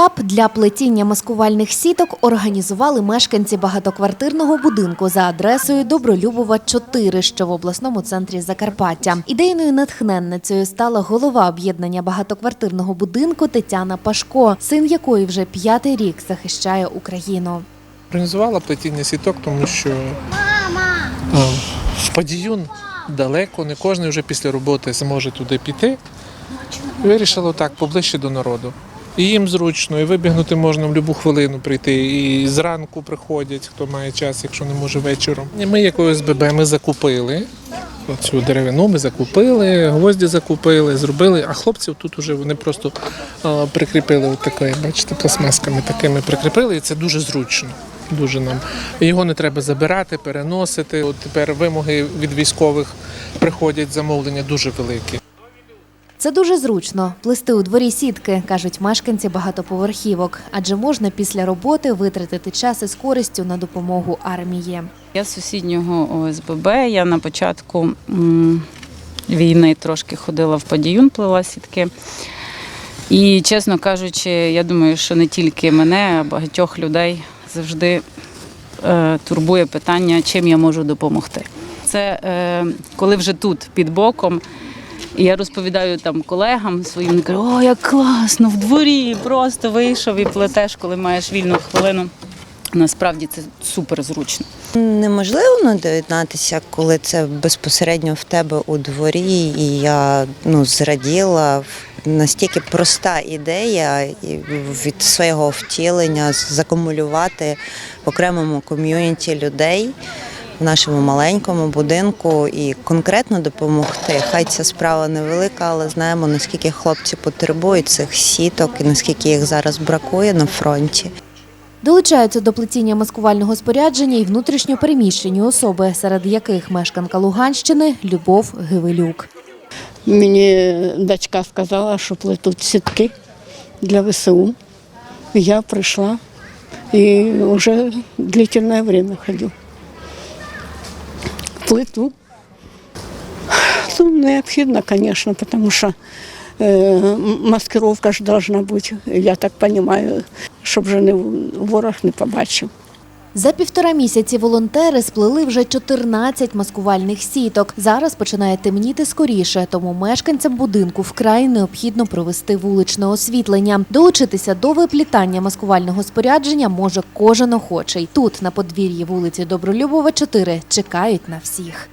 Штаб для плетіння маскувальних сіток організували мешканці багатоквартирного будинку за адресою Добролюбова 4, що в обласному центрі Закарпаття. Ідейною натхненницею стала голова об'єднання багатоквартирного будинку Тетяна Пашко, син якої вже п'ятий рік захищає Україну. Організувала плетіння сіток, тому що е, в Падіюн далеко, не кожен вже після роботи зможе туди піти. Вирішила так, поближче до народу. І їм зручно, і вибігнути можна в будь-яку хвилину прийти. І зранку приходять, хто має час, якщо не може вечором. І ми як ОСББ ми закупили. Цю деревину ми закупили, гвозді закупили, зробили, а хлопців тут вже вони просто прикріпили от такою, бачите, пластмасками такими прикріпили, і це дуже зручно. Дуже нам. Його не треба забирати, переносити. От тепер вимоги від військових приходять замовлення дуже великі. Це дуже зручно плести у дворі сітки, кажуть мешканці багатоповерхівок, адже можна після роботи витратити час із користю на допомогу армії. Я з сусіднього ОСББ. Я на початку війни трошки ходила в Падіюн, плела сітки. І, чесно кажучи, я думаю, що не тільки мене, а багатьох людей завжди е, турбує питання, чим я можу допомогти. Це е, коли вже тут під боком. І я розповідаю там колегам своїм, вони о, як класно, в дворі просто вийшов і плетеш, коли маєш вільну хвилину. Насправді це супер зручно. Неможливо не доєднатися, коли це безпосередньо в тебе у дворі, і я ну, зраділа. Настільки проста ідея від свого втілення закумулювати в окремому ком'юніті людей в нашому маленькому будинку і конкретно допомогти. Хай ця справа невелика, але знаємо, наскільки хлопці потребують цих сіток і наскільки їх зараз бракує на фронті. Долучаються до плетіння маскувального спорядження і внутрішньо переміщені особи, серед яких мешканка Луганщини Любов Гивелюк. Мені дочка сказала, що плетуть сітки для ВСУ. Я прийшла і вже длительне время ходю. Плету. Ну, необхідно, звісно, тому що е, маскировка ж должна бути, я так розумію, щоб вже не, ворог не побачив. За півтора місяці волонтери сплели вже 14 маскувальних сіток. Зараз починає темніти скоріше, тому мешканцям будинку вкрай необхідно провести вуличне освітлення. Долучитися до виплітання маскувального спорядження може кожен охочий. Тут, на подвір'ї вулиці Добролюбова, 4, чекають на всіх.